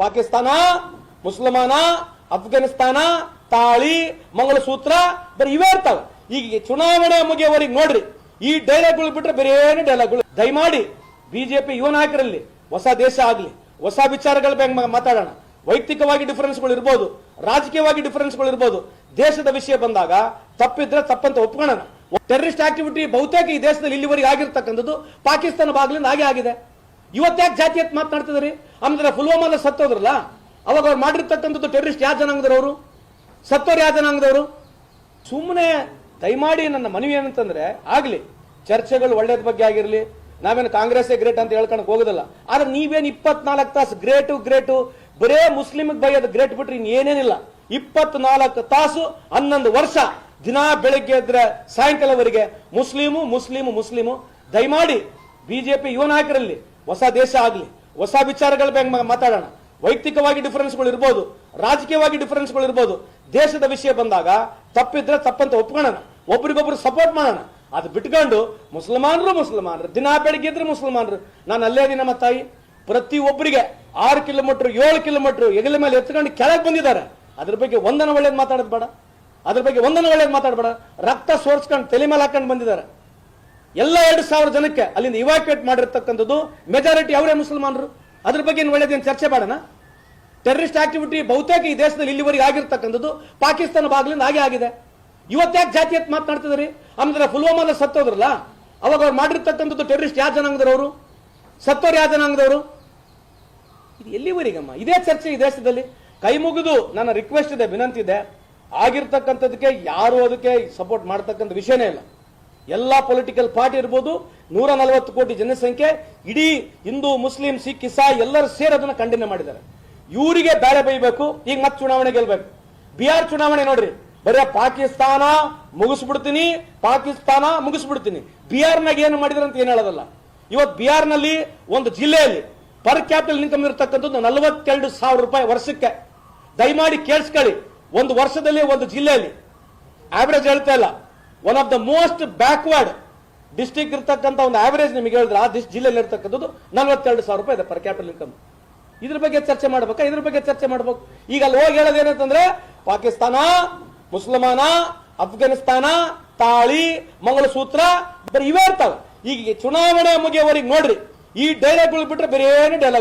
ಪಾಕಿಸ್ತಾನ, ಮುಸಲ್ಮಾನ, ಅಫ್ಘಾನಿಸ್ತಾನ, ತಾಳಿ ಮಂಗಳಸೂತ್ರ ಬರೀ ಇವೇ ಇರ್ತಾವೆ. ಈಗ ಚುನಾವಣೆ ಮುಗಿಯವರೆಗೆ ನೋಡ್ರಿ, ಈ ಡೈಲಾಗ್ಗಳು ಬಿಟ್ರೆ ಬೇರೆ ಏನು ಡೈಲಾಗ್ಗಳು ದಯಮಾಡಿ ಬಿಜೆಪಿ ಯುವ ನಾಯಕರಲ್ಲಿ ಹೊಸ ದೇಶ ಆಗಲಿ, ಹೊಸ ವಿಚಾರಗಳ ಬಗ್ಗೆ ಮಾತಾಡೋಣ. ವೈಯಕ್ತಿಕವಾಗಿ ಡಿಫರೆನ್ಸ್ಗಳು ಇರ್ಬೋದು, ರಾಜಕೀಯವಾಗಿ ಡಿಫರೆನ್ಸ್ಗಳು ಇರ್ಬೋದು. ದೇಶದ ವಿಷಯ ಬಂದಾಗ ತಪ್ಪಿದ್ರೆ ತಪ್ಪಂತ ಒಪ್ಕೊಳ್ಳೋಣ. ಟೆರರಿಸ್ಟ್ ಆಕ್ಟಿವಿಟಿ ಬಹುತೇಕ ಈ ದೇಶದಲ್ಲಿ ಇಲ್ಲಿವರೆಗೆ ಆಗಿರ್ತಕ್ಕಂಥದ್ದು ಪಾಕಿಸ್ತಾನ ಭಾಗಲಿಂದ ಹಾಗೆ ಆಗಿದೆ. ಇವತ್ತ್ಯಾಕೆ ಜಾತಿ ಅಂತ ಮಾತನಾಡ್ತಿದ್ರಿ ಅಂದ್ರೆ ಪುಲ್ವಾಮಾದ ಸತ್ತೋದ್ರಲ್ಲ, ಅವಾಗ ಅವ್ರು ಮಾಡಿರ್ತಕ್ಕಂಥದ್ದು ಟೆರರಿಸ್ಟ್ ಯಾವ ಜನಾಂಗದವರು ಸತ್ತೋರು ಯಾವ ಜನಾಂಗದವರು? ಸುಮ್ಮನೆ ದಯಮಾಡಿ ನನ್ನ ಮನವಿ ಏನಂತಂದ್ರೆ, ಆಗ್ಲಿ, ಚರ್ಚೆಗಳು ಒಳ್ಳೇದ್ ಬಗ್ಗೆ ಆಗಿರಲಿ, ನಾವೇನು ಕಾಂಗ್ರೆಸ್ ಗ್ರೇಟ್ ಅಂತ ಹೇಳ್ಕೊಳಕ್ ಹೋಗೋದಲ್ಲ. ಆದ್ರೆ ನೀವೇನು ಇಪ್ಪತ್ನಾಲ್ಕು ತಾಸು ಗ್ರೇಟು ಗ್ರೇಟು ಬರೇ ಮುಸ್ಲಿಮ್ಗೆ ಬೈಯೋದು ಗ್ರೇಟ್ ಬಿಟ್ರೆ ಇನ್ನೇನೇನಿಲ್ಲ. ಇಪ್ಪತ್ನಾಲ್ಕು ತಾಸು ಹನ್ನೊಂದು ವರ್ಷ ದಿನ ಬೆಳಗ್ಗೆ ಎದ್ರೆ ಸಾಯಂಕಾಲವರೆಗೆ ಮುಸ್ಲಿಮು ಮುಸ್ಲಿಮು ಮುಸ್ಲಿಮು, ದಯಮಾಡಿ ಬಿಜೆಪಿ ಯುವ ನಾಯಕರಲ್ಲಿ ಹೊಸ ದೇಶ ಆಗಲಿ, ಹೊಸ ವಿಚಾರಗಳ ಬಗ್ಗೆ ಮಾತಾಡೋಣ. ವೈಯಕ್ತಿಕವಾಗಿ ಡಿಫರೆನ್ಸ್ಗಳು ಇರ್ಬೋದು, ರಾಜಕೀಯವಾಗಿ ಡಿಫರೆನ್ಸ್ಗಳು ಇರ್ಬೋದು. ದೇಶದ ವಿಷಯ ಬಂದಾಗ ತಪ್ಪಿದ್ರೆ ತಪ್ಪಂತ ಒಪ್ಕೊಳ್ಳೋಣ. ಒಬ್ರಿಗೊಬ್ರು ಸಪೋರ್ಟ್ ಮಾಡೋಣ. ಅದು ಬಿಟ್ಕೊಂಡು ಮುಸಲ್ಮಾನರು ಮುಸಲ್ಮಾನರು, ದಿನ ಬೆಳಿಗ್ಗೆ ಇದ್ರೆ ಮುಸಲ್ಮಾನರು. ನಾನು ಅಲ್ಲೇ ನಮ್ಮ ತಾಯಿ. ಪ್ರತಿ ಒಬ್ಬರಿಗೆ ಆರು ಕಿಲೋಮೀಟರ್, ಏಳು ಕಿಲೋಮೀಟರ್ ಎಗಲ ಮೇಲೆ ಎತ್ಕೊಂಡು ಕೆಳಗೆ ಬಂದಿದ್ದಾರೆ. ಅದ್ರ ಬಗ್ಗೆ ಒಂದನ ಒಳ್ಳೇದು ಮಾತಾಡೋದು ಬೇಡ. ಅದ್ರ ಬಗ್ಗೆ ಒಂದನ ಒಳ್ಳೇದು ಮಾತಾಡಬೇಡ. ರಕ್ತ ಸೋರ್ಸ್ಕೊಂಡು, ತಲೆ ಮೇಲೆ ಹಾಕೊಂಡು ಬಂದಿದ್ದಾರೆ. ಎಲ್ಲ ಎರಡು ಸಾವಿರ ಜನಕ್ಕೆ ಅಲ್ಲಿಂದ ಇವಾಕ್ಯುಯೇಟ್ ಮಾಡಿರ್ತಕ್ಕಂಥದ್ದು ಮೆಜಾರಿಟಿ ಅವರೇ ಮುಸಲ್ಮಾನರು. ಅದ್ರ ಬಗ್ಗೆ ಏನು ಒಳ್ಳೇದೇನು ಚರ್ಚೆ ಮಾಡೋಣ ಟೆರರಿಸ್ಟ್ ಆಕ್ಟಿವಿಟಿ ಬಹುತೇಕ ಈ ದೇಶದಲ್ಲಿ ಇಲ್ಲಿವರೆಗೆ ಆಗಿರ್ತಕ್ಕಂಥದ್ದು ಪಾಕಿಸ್ತಾನ ಭಾಗದಿಂದ ಹಾಗೆ ಆಗಿದೆ. ಇವತ್ತ್ಯಾಕೆ ಜಾತಿ ಅಂತ ಮಾತನಾಡ್ತಿದ್ರಿ ಅಂದ್ರೆ ಪುಲ್ವಾಮಾದ ಸತ್ತೋದ್ರಲ್ಲ? ಅವಾಗ ಅವ್ರು ಮಾಡಿರ್ತಕ್ಕಂಥದ್ದು ಟೆರರಿಸ್ಟ್ ಯಾವ ಜನಾಂಗದವರು ಸತ್ತೋರು ಯಾವ ಜನಾಂಗದವರು? ಇದು ಎಲ್ಲಿವರೆಗಮ್ಮ? ಇದೇ ಚರ್ಚೆ ಈ ದೇಶದಲ್ಲಿ. ಕೈ ಮುಗಿದು ನನ್ನ ರಿಕ್ವೆಸ್ಟ್ ಇದೆ, ವಿನಂತಿ ಇದೆ. ಆಗಿರ್ತಕ್ಕಂಥದಕ್ಕೆ ಯಾರು ಅದಕ್ಕೆ ಸಪೋರ್ಟ್ ಮಾಡ್ತಕ್ಕಂಥ ವಿಷಯನೇ ಇಲ್ಲ. ಎಲ್ಲ ಪೊಲಿಟಿಕಲ್ ಪಾರ್ಟಿ ಇರ್ಬೋದು ನೂರ ನಲವತ್ತು ಕೋಟಿ ಜನಸಂಖ್ಯೆ, ಇಡೀ ಹಿಂದೂ, ಮುಸ್ಲಿಂ, ಸಿಖ್ ಇಸಾ ಎಲ್ಲರೂ ಸೇರಿ ಅದನ್ನು ಖಂಡನೆ ಮಾಡಿದ್ದಾರೆ. ಇವರಿಗೆ ಬೇಳೆ ಬೈಬೇಕು, ಈಗ ಮತ್ತೆ ಚುನಾವಣೆ ಗೆಲ್ಬೇಕು. ಬಿಹಾರ್ ಚುನಾವಣೆ ನೋಡ್ರಿ, ಬರೀ ಪಾಕಿಸ್ತಾನ ಮುಗಿಸ್ಬಿಡ್ತೀನಿ ಪಾಕಿಸ್ತಾನ ಮುಗಿಸ್ಬಿಡ್ತೀನಿ. ಬಿಹಾರ್ನಾಗ ಏನು ಮಾಡಿದ್ರೆ ಅಂತ ಏನು ಹೇಳೋದಲ್ಲ. ಇವತ್ತು ಬಿಹಾರ್ನಲ್ಲಿ ಒಂದು ಜಿಲ್ಲೆಯಲ್ಲಿ ಪರ್ ಕ್ಯಾಪಿಟಲ್ ಇನ್ಕಮ್ ಇರತಕ್ಕಂಥದ್ದು ನಲವತ್ತೆರಡು ಸಾವಿರ ರೂಪಾಯಿ ವರ್ಷಕ್ಕೆ. ದಯಮಾಡಿ ಕೇಳಿಸ್ಕೊಳ್ಳಿ, ಒಂದು ವರ್ಷದಲ್ಲಿ, ಒಂದು ಜಿಲ್ಲೆಯಲ್ಲಿ. ಆವರೇಜ್ ಹೇಳ್ತಾ ಇಲ್ಲ. One of the most backward district ಇರ್ತಕ್ಕಂಥ ಒಂದು ಆವರೇಜ್ ನಿಮಗೆ ಹೇಳಿದ್ರೆ ಆ ದಿಸ್ ಜಿಲ್ಲೆಯಲ್ಲಿ ಇರ್ತಕ್ಕಂಥದ್ದು ನಲವತ್ತೆರಡು ಸಾವಿರ ರೂಪಾಯಿ ಇದೆ ಪರ್ ಕ್ಯಾಪಿಟಲ್ ಇನ್ಕಮ್ ಇದ್ರ ಬಗ್ಗೆ ಚರ್ಚೆ ಮಾಡ್ಬೇಕಾ? ಇದ್ರ ಬಗ್ಗೆ ಚರ್ಚೆ ಮಾಡ್ಬೇಕು. ಈಗ ಅಲ್ಲಿ ಹೋಗಿ ಹೇಳೋದೇನಂತಂದ್ರೆ ಪಾಕಿಸ್ತಾನ, ಮುಸಲ್ಮಾನ, ಅಫ್ಘಾನಿಸ್ತಾನ, ತಾಳಿ, ಮಂಗಳಸೂತ್ರ ಬರೀ ಇವೇ ಇರ್ತಾವೆ. ಈಗ ಚುನಾವಣೆ ಮುಗಿಯವರೆಗೆ ನೋಡ್ರಿ, ಈ ಡೈಲಾಗ್ಗಳು ಬಿಟ್ರೆ ಬೇರೆ ಡೈಲಾಗ್